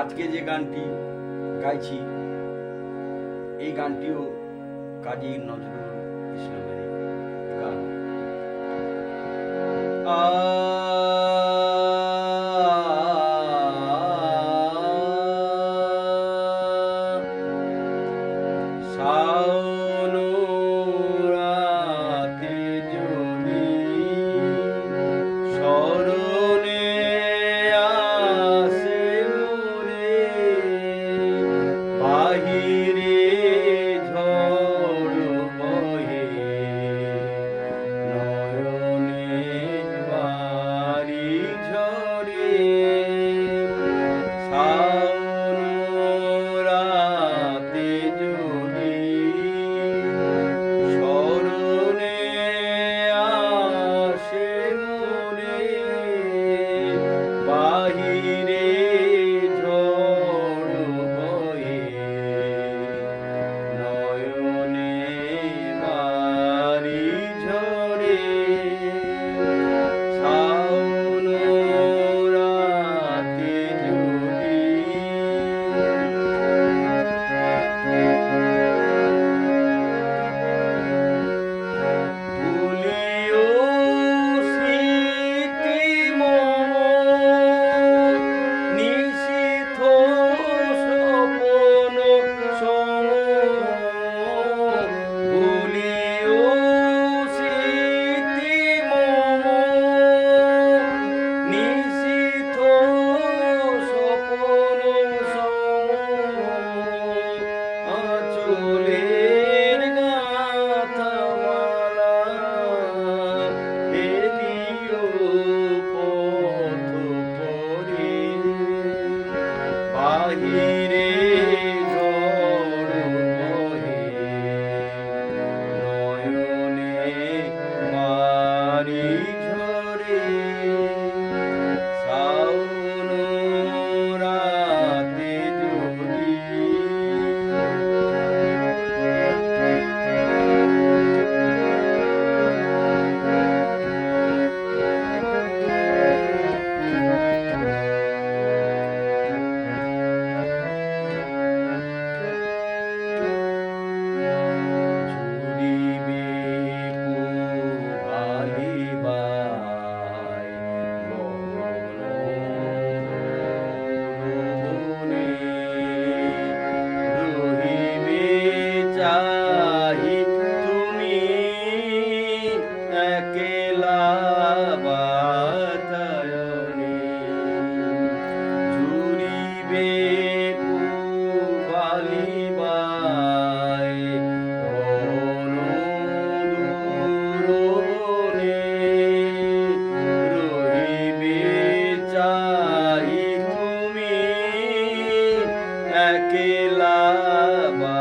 আজকে যে গানটি গাইছি এই গানটিও কাজী নজরুল ইসলামের গান। আ Hallelujah. দিলাবা